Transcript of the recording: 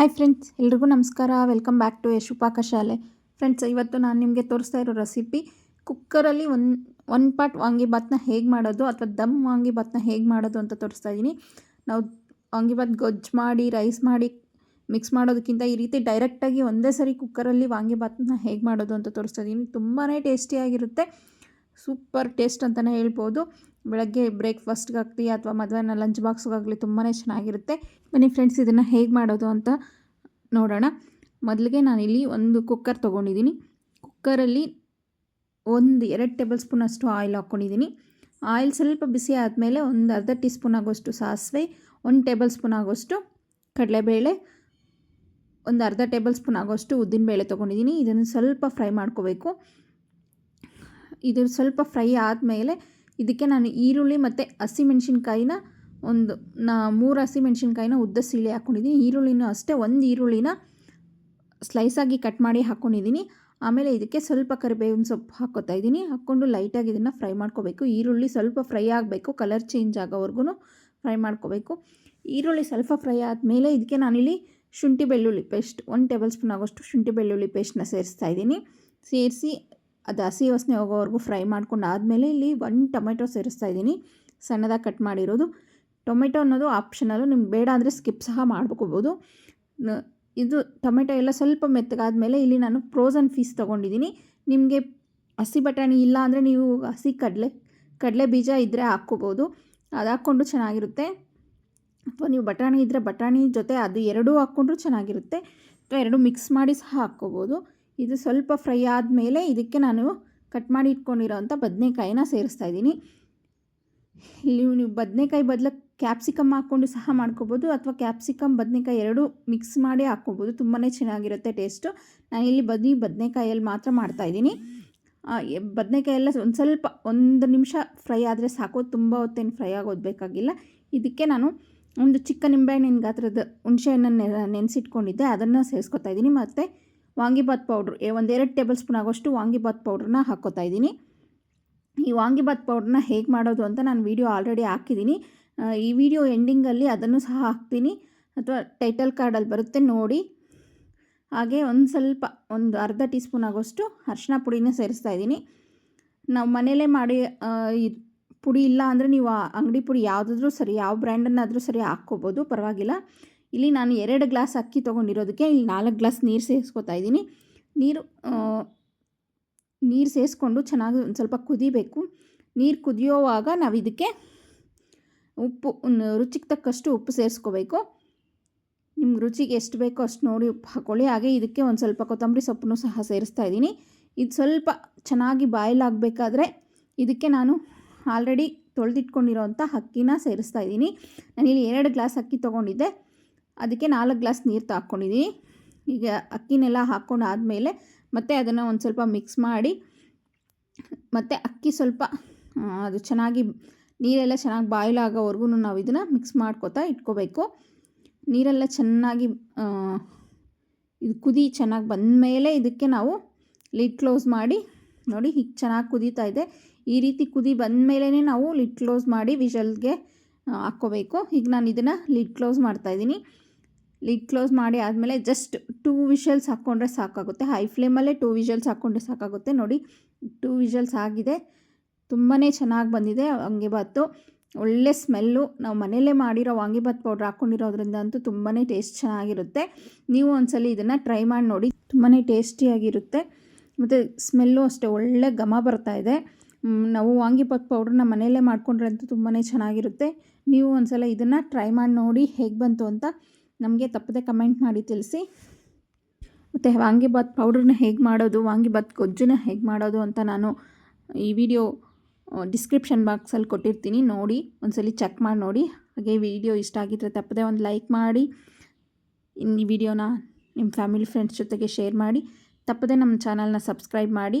Hi friends ಎಲ್ರಿಗೂ ನಮಸ್ಕಾರ. Welcome back to ಯಶುಪಾಕ ಶಾಲೆ. ಫ್ರೆಂಡ್ಸ್ ಇವತ್ತು ನಾನು ನಿಮಗೆ ತೋರಿಸ್ತಾ ಇರೋ ರೆಸಿಪಿ ಕುಕ್ಕರಲ್ಲಿ ಒಂದು ಒನ್ ಪಾಟ್ ವಾಂಗಿಬಾತ್ನ ಹೇಗೆ ಮಾಡೋದು ಅಥವಾ ದಮ್ ವಾಂಗಿಬಾತ್ನ ಹೇಗೆ ಮಾಡೋದು ಅಂತ ತೋರಿಸ್ತಾ ಇದ್ದೀನಿ ನಾವು ವಾಂಗಿಬಾತ್ ಗೊಜ್ಜು ಮಾಡಿ ರೈಸ್ ಮಾಡಿ ಮಿಕ್ಸ್ ಮಾಡೋದಕ್ಕಿಂತ ಈ ರೀತಿ ಡೈರೆಕ್ಟಾಗಿ ಒಂದೇ ಸರಿ ಕುಕ್ಕರಲ್ಲಿ ವಾಂಗಿಬಾತ್ನ ಹೇಗೆ ಮಾಡೋದು ಅಂತ ತೋರಿಸ್ತಾ ಇದ್ದೀನಿ ತುಂಬಾ ಟೇಸ್ಟಿಯಾಗಿರುತ್ತೆ ಸೂಪರ್ ಟೇಸ್ಟ್ ಅಂತಲೇ ಹೇಳ್ಬೋದು. ಬೆಳಗ್ಗೆ ಬ್ರೇಕ್ಫಾಸ್ಟ್ಗಾಗಲಿ ಅಥವಾ ಮದುವೆನ ಲಂಚ್ ಬಾಕ್ಸ್ಗಾಗಲಿ ತುಂಬಾ ಚೆನ್ನಾಗಿರುತ್ತೆ. ಬನ್ನಿ ಫ್ರೆಂಡ್ಸ್, ಇದನ್ನು ಹೇಗೆ ಮಾಡೋದು ಅಂತ ನೋಡೋಣ. ಮೊದಲಿಗೆ ನಾನಿಲ್ಲಿ ಒಂದು ಕುಕ್ಕರ್ ತೊಗೊಂಡಿದ್ದೀನಿ. ಕುಕ್ಕರಲ್ಲಿ ಒಂದು ಎರಡು ಟೇಬಲ್ ಸ್ಪೂನ್ ಅಷ್ಟು ಆಯಿಲ್ ಹಾಕ್ಕೊಂಡಿದ್ದೀನಿ. ಆಯಿಲ್ ಸ್ವಲ್ಪ ಬಿಸಿ ಆದಮೇಲೆ ಒಂದು ಅರ್ಧ ಟೀ ಸ್ಪೂನ್ ಆಗೋಷ್ಟು ಸಾಸಿವೆ, ಒಂದು ಟೇಬಲ್ ಸ್ಪೂನ್ ಆಗೋಷ್ಟು ಕಡಲೆಬೇಳೆ, ಒಂದು ಅರ್ಧ ಟೇಬಲ್ ಸ್ಪೂನ್ ಆಗೋಷ್ಟು ಉದ್ದಿನಬೇಳೆ ತೊಗೊಂಡಿದ್ದೀನಿ. ಇದನ್ನು ಸ್ವಲ್ಪ ಫ್ರೈ ಮಾಡ್ಕೋಬೇಕು. ಇದು ಸ್ವಲ್ಪ ಫ್ರೈ ಆದಮೇಲೆ ಇದಕ್ಕೆ ನಾನು ಈರುಳ್ಳಿ ಮತ್ತು ಹಸಿಮೆಣ್ಸಿನ್ಕಾಯಿನ ಒಂದು, ನಾ ಮೂರು ಹಸಿಮೆಣ್ಸಿನ್ಕಾಯಿನ ಉದ್ದ ಸೀಳಿ ಹಾಕ್ಕೊಂಡಿದ್ದೀನಿ ಈರುಳ್ಳಿನೂ ಅಷ್ಟೇ, ಒಂದು ಈರುಳ್ಳಿನ ಸ್ಲೈಸಾಗಿ ಕಟ್ ಮಾಡಿ ಹಾಕ್ಕೊಂಡಿದ್ದೀನಿ ಆಮೇಲೆ ಇದಕ್ಕೆ ಸ್ವಲ್ಪ ಕರಿಬೇವಿನ ಸೊಪ್ಪು ಹಾಕೋತಾ ಇದ್ದೀನಿ. ಹಾಕ್ಕೊಂಡು ಲೈಟಾಗಿ ಇದನ್ನು ಫ್ರೈ ಮಾಡ್ಕೋಬೇಕು. ಈರುಳ್ಳಿ ಸ್ವಲ್ಪ ಫ್ರೈ ಆಗಬೇಕು ಕಲರ್ ಚೇಂಜ್ ಆಗೋವರೆಗೂ ಫ್ರೈ ಮಾಡ್ಕೋಬೇಕು. ಈರುಳ್ಳಿ ಸ್ವಲ್ಪ ಫ್ರೈ ಆದಮೇಲೆ ಇದಕ್ಕೆ ನಾನಿಲ್ಲಿ ಶುಂಠಿ ಬೆಳ್ಳುಳ್ಳಿ ಪೇಸ್ಟ್ ಒಂದು ಟೇಬಲ್ ಸ್ಪೂನ್ ಆಗೋಷ್ಟು ಶುಂಠಿ ಬೆಳ್ಳುಳ್ಳಿ ಪೇಸ್ಟ್ನ ಸೇರಿಸ್ತಾ ಇದ್ದೀನಿ. ಸೇರಿಸಿ ಅದು ಹಸಿ ವಾಸನೆ ಹೋಗೋವರೆಗೂ ಫ್ರೈ ಮಾಡ್ಕೊಂಡು ಆದಮೇಲೆ ಇಲ್ಲಿ ಒಂದು ಟೊಮೆಟೊ ಸೇರಿಸ್ತಾ ಇದ್ದೀನಿ. ಸಣ್ಣದಾಗಿ ಕಟ್ ಮಾಡಿರೋದು. ಟೊಮೆಟೊ ಅನ್ನೋದು ಆಪ್ಷನಲ್ಲು, ನಿಮ್ಗೆ ಬೇಡ ಅಂದರೆ ಸ್ಕಿಪ್ ಸಹ ಮಾಡ್ಕೋಬೋದು. ಇದು ಟೊಮೆಟೊ ಎಲ್ಲ ಸ್ವಲ್ಪ ಮೆತ್ತಗಾದಮೇಲೆ ಇಲ್ಲಿ ನಾನು ಫ್ರೋಝನ್ ಫೀಸ್ ತೊಗೊಂಡಿದ್ದೀನಿ. ನಿಮಗೆ ಹಸಿ ಬಟಾಣಿ ಇಲ್ಲ ಅಂದರೆ ನೀವು ಹಸಿ ಕಡಲೆ ಕಡಲೆ ಬೀಜ ಇದ್ದರೆ ಹಾಕ್ಕೋಬೋದು. ಅದು ಹಾಕ್ಕೊಂಡು ಚೆನ್ನಾಗಿರುತ್ತೆ. ಅಥವಾ ನೀವು ಬಟಾಣಿ ಇದ್ದರೆ ಬಟಾಣಿ ಜೊತೆ ಅದು ಎರಡೂ ಹಾಕ್ಕೊಂಡ್ರೂ ಚೆನ್ನಾಗಿರುತ್ತೆ. ಅಥವಾ ಎರಡು ಮಿಕ್ಸ್ ಮಾಡಿ ಸಹ ಹಾಕ್ಕೋಬೋದು. ಇದು ಸ್ವಲ್ಪ ಫ್ರೈ ಆದಮೇಲೆ ಇದಕ್ಕೆ ನಾನು ಕಟ್ ಮಾಡಿ ಇಟ್ಕೊಂಡಿರೋವಂಥ ಬದನೆಕಾಯಿನ ಸೇರಿಸ್ತಾ ಇದ್ದೀನಿ. ಇಲ್ಲಿ ನೀವು ಬದನೆಕಾಯಿ ಬದಲು ಕ್ಯಾಪ್ಸಿಕಮ್ ಹಾಕ್ಕೊಂಡು ಸಹ ಮಾಡ್ಕೋಬೋದು ಅಥವಾ ಕ್ಯಾಪ್ಸಿಕಮ್ ಬದನೆಕಾಯಿ ಎರಡೂ ಮಿಕ್ಸ್ ಮಾಡಿ ಹಾಕ್ಕೋಬೋದು. ತುಂಬಾ ಚೆನ್ನಾಗಿರುತ್ತೆ ಟೇಸ್ಟು. ನಾನು ಇಲ್ಲಿ ಬದನಿ ಬದನೆಕಾಯಲ್ಲಿ ಮಾತ್ರ ಮಾಡ್ತಾಯಿದ್ದೀನಿ ಬದನೆಕಾಯಿ ಎಲ್ಲ ಒಂದು ಸ್ವಲ್ಪ ಒಂದು ನಿಮಿಷ ಫ್ರೈ ಆದರೆ ಸಾಕು. ತುಂಬ ಹೊತ್ತೇನು ಫ್ರೈ ಆಗೋದು ಬೇಕಾಗಿಲ್ಲ. ಇದಕ್ಕೆ ನಾನು ಒಂದು ಚಿಕ್ಕ ನಿಂಬೆಹಣ್ಣಿನ ಗಾತ್ರದ ಹುಣಸೆಹಣ್ಣನ್ನು ನೆನೆಸಿಟ್ಕೊಂಡಿದ್ದೆ. ಅದನ್ನು ಸೇರಿಸ್ಕೊತಾ ಇದ್ದೀನಿ. ಮತ್ತು ವಾಂಗಿಬಾತ್ ಪೌಡ್ರ್ ಒಂದೆರಡು ಟೇಬಲ್ ಸ್ಪೂನ್ ಆಗೋಷ್ಟು ವಾಂಗಿಭಾತ್ ಪೌಡ್ರನ್ನ ಹಾಕ್ಕೋತಾ ಇದ್ದೀನಿ. ಈ ವಾಂಗಿಭಾತ್ ಪೌಡ್ರನ್ನ ಹೇಗೆ ಮಾಡೋದು ಅಂತ ನಾನು ವೀಡಿಯೋ ಆಲ್ರೆಡಿ ಹಾಕಿದ್ದೀನಿ. ಈ ವಿಡಿಯೋ ಎಂಡಿಂಗಲ್ಲಿ ಅದನ್ನು ಸಹ ಹಾಕ್ತೀನಿ. ಅಥವಾ ಟೈಟಲ್ ಕಾರ್ಡಲ್ಲಿ ಬರುತ್ತೆ, ನೋಡಿ. ಹಾಗೆ ಒಂದು ಸ್ವಲ್ಪ, ಒಂದು ಅರ್ಧ ಟೀ ಸ್ಪೂನ್ ಆಗೋಷ್ಟು ಅರ್ಶಿನ ಪುಡಿನ ಸೇರಿಸ್ತಾ ಇದ್ದೀನಿ. ನಾವು ಮನೇಲೇ ಮಾಡಿ ಪುಡಿ ಇಲ್ಲ ಅಂದರೆ ನೀವು ಅಂಗಡಿ ಪುಡಿ ಯಾವುದಾದ್ರೂ ಸರಿ, ಯಾವ ಬ್ರ್ಯಾಂಡನ್ನಾದರೂ ಸರಿ ಹಾಕ್ಕೋಬೋದು, ಪರವಾಗಿಲ್ಲ. ಇಲ್ಲಿ ನಾನು ಎರಡು ಗ್ಲಾಸ್ ಅಕ್ಕಿ ತೊಗೊಂಡಿರೋದಕ್ಕೆ ಇಲ್ಲಿ ನಾಲ್ಕು ಗ್ಲಾಸ್ ನೀರು ಸೇರಿಸ್ಕೊತಾ ಇದ್ದೀನಿ. ನೀರು ನೀರು ಸೇರಿಸ್ಕೊಂಡು ಚೆನ್ನಾಗಿ ಒಂದು ಸ್ವಲ್ಪ ಕುದಿಬೇಕು. ನೀರು ಕುದಿಯೋವಾಗ ನಾವು ಇದಕ್ಕೆ ಉಪ್ಪು ರುಚಿಗೆ ತಕ್ಕಷ್ಟು ಉಪ್ಪು ಸೇರಿಸ್ಕೋಬೇಕು. ನಿಮ್ಗೆ ರುಚಿಗೆ ಎಷ್ಟು ಬೇಕೋ ಅಷ್ಟು ನೋಡಿ ಉಪ್ಪು ಹಾಕ್ಕೊಳ್ಳಿ ಹಾಗೆ ಇದಕ್ಕೆ ಒಂದು ಸ್ವಲ್ಪ ಕೊತ್ತಂಬರಿ ಸೊಪ್ಪನ್ನು ಸಹ ಸೇರಿಸ್ತಾ ಇದ್ದೀನಿ. ಇದು ಸ್ವಲ್ಪ ಚೆನ್ನಾಗಿ ಬಾಯ್ಲ್ ಆಗಬೇಕಾದ್ರೆ ಇದಕ್ಕೆ ನಾನು ಆಲ್ರೆಡಿ ತೊಳೆದಿಟ್ಕೊಂಡಿರೋಂಥ ಅಕ್ಕಿನ ಸೇರಿಸ್ತಾ ಇದ್ದೀನಿ. ನಾನಿಲ್ಲಿ ಎರಡು ಗ್ಲಾಸ್ ಅಕ್ಕಿ ತೊಗೊಂಡಿದ್ದೆ. ಅದಕ್ಕೆ ನಾಲ್ಕು ಗ್ಲಾಸ್ ನೀರು ತಾಕ್ಕೊಂಡಿದ್ದೀನಿ ಈಗ ಅಕ್ಕಿನೆಲ್ಲ ಹಾಕ್ಕೊಂಡು ಆದಮೇಲೆ ಮತ್ತೆ ಅದನ್ನು ಒಂದು ಸ್ವಲ್ಪ ಮಿಕ್ಸ್ ಮಾಡಿ, ಮತ್ತು ಅಕ್ಕಿ ಸ್ವಲ್ಪ ಅದು ಚೆನ್ನಾಗಿ ನೀರೆಲ್ಲ ಚೆನ್ನಾಗಿ ಬಾಯ್ಲ್ ಆಗೋವರೆಗೂ ನಾವು ಇದನ್ನು ಮಿಕ್ಸ್ ಮಾಡ್ಕೋತಾ ಇಟ್ಕೋಬೇಕು. ನೀರೆಲ್ಲ ಚೆನ್ನಾಗಿ ಇದು ಕುದಿ ಚೆನ್ನಾಗಿ ಬಂದಮೇಲೆ ಇದಕ್ಕೆ ನಾವು ಲಿಡ್ ಕ್ಲೋಸ್ ಮಾಡಿ, ನೋಡಿ ಹೀಗೆ ಚೆನ್ನಾಗಿ ಕುದೀತಾ ಇದೆ. ಈ ರೀತಿ ಕುದಿ ಬಂದಮೇಲೆ ನಾವು ಲಿಡ್ ಕ್ಲೋಸ್ ಮಾಡಿ ವಿಷಲ್ಗೆ ಹಾಕ್ಕೋಬೇಕು. ಈಗ ನಾನು ಇದನ್ನು ಲಿಡ್ ಕ್ಲೋಸ್ ಮಾಡ್ತಾಯಿದ್ದೀನಿ ಲಿಡ್ ಕ್ಲೋಸ್ ಮಾಡಿ ಆದಮೇಲೆ ಜಸ್ಟ್ ಟೂ ವಿಷಲ್ಸ್ ಹಾಕ್ಕೊಂಡ್ರೆ ಸಾಕಾಗುತ್ತೆ. ಹೈ ಫ್ಲೇಮಲ್ಲೇ ಟೂ ವಿಷಲ್ಸ್ ಹಾಕ್ಕೊಂಡ್ರೆ ಸಾಕಾಗುತ್ತೆ. ನೋಡಿ ಟೂ ವಿಷಲ್ಸ್ ಆಗಿದೆ. ತುಂಬಾ ಚೆನ್ನಾಗಿ ಬಂದಿದೆ ವಾಂಗಿಬಾತು ಒಳ್ಳೆ ಸ್ಮೆಲ್ಲು. ನಾವು ಮನೆಯಲ್ಲೇ ಮಾಡಿರೋ ವಾಂಗಿಬಾತ್ ಪೌಡ್ರ್ ಹಾಕ್ಕೊಂಡಿರೋದ್ರಿಂದ ಅಂತೂ ತುಂಬಾ ಟೇಸ್ಟ್ ಚೆನ್ನಾಗಿರುತ್ತೆ. ನೀವು ಒಂದ್ಸಲ ಇದನ್ನು ಟ್ರೈ ಮಾಡಿ ನೋಡಿ. ತುಂಬಾ ಟೇಸ್ಟಿಯಾಗಿರುತ್ತೆ ಮತ್ತು ಸ್ಮೆಲ್ಲು ಅಷ್ಟೇ. ಒಳ್ಳೆ ಘಮ ಬರ್ತಾ ಇದೆ. ನಾವು ವಾಂಗಿಬಾತ್ ಪೌಡ್ರನ್ನ ಮನೆಯಲ್ಲೇ ಮಾಡ್ಕೊಂಡ್ರೆ ಅಂತೂ ತುಂಬಾ ಚೆನ್ನಾಗಿರುತ್ತೆ. ನೀವು ಒಂದ್ಸಲ ಇದನ್ನು ಟ್ರೈ ಮಾಡಿ ನೋಡಿ ಹೇಗೆ ಬಂತು ಅಂತ ನಮಗೆ ತಪ್ಪದೆ ಕಮೆಂಟ್ ಮಾಡಿ ತಿಳಿಸಿ. ಮತ್ತು ವಾಂಗಿಬಾತ್ ಪೌಡ್ರನ್ನ ಹೇಗೆ ಮಾಡೋದು ವಾಂಗಿಬಾತ್ ಗೊಜ್ಜನ್ನ ಹೇಗೆ ಮಾಡೋದು ಅಂತ ನಾನು ಈ ವಿಡಿಯೋ ಡಿಸ್ಕ್ರಿಪ್ಷನ್ ಬಾಕ್ಸಲ್ಲಿ ಕೊಟ್ಟಿರ್ತೀನಿ. ನೋಡಿ, ಒಂದ್ಸಲಿ ಚೆಕ್ ಮಾಡಿ ನೋಡಿ. ಹಾಗೆ ವಿಡಿಯೋ ಇಷ್ಟ ಆಗಿದ್ದರೆ ತಪ್ಪದೆ ಒಂದು ಲೈಕ್ ಮಾಡಿ. ಈ ವಿಡಿಯೋನ ನಿಮ್ಮ ಫ್ಯಾಮಿಲಿ ಫ್ರೆಂಡ್ಸ್ ಜೊತೆಗೆ ಶೇರ್ ಮಾಡಿ. ತಪ್ಪದೆ ನಮ್ಮ ಚಾನಲ್ನ ಸಬ್ಸ್ಕ್ರೈಬ್ ಮಾಡಿ.